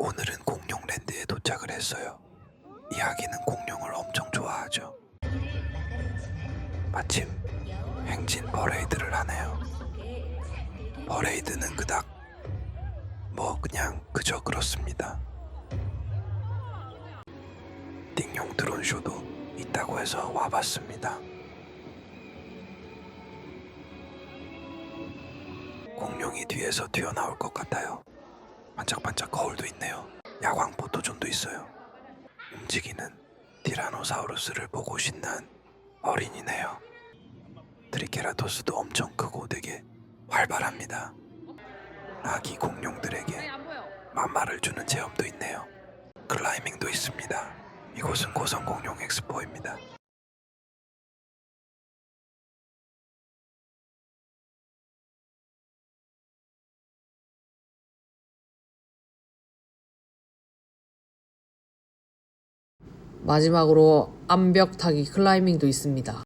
오늘은 공룡랜드에 도착을 했어요. 이야기는 공룡을 엄청 좋아하죠. 마침 행진 퍼레이드를 하네요. 퍼레이드는 그닥 뭐 그냥 그저 그렇습니다. 띵용 드론쇼도 있다고 해서 와봤습니다. 공룡이 뒤에서 튀어나올 것 같아요. 반짝반짝 거울도 있네요. 야광 포토존도 있어요. 움직이는 티라노사우루스를 보고 신난 어린이네요. 트리케라토스도 엄청 크고 되게 활발합니다. 아기 공룡들에게 맘마를 주는 체험도 있네요. 클라이밍도 있습니다. 이곳은 고성 공룡 엑스포입니다. 마지막으로 암벽 타기 클라이밍도 있습니다.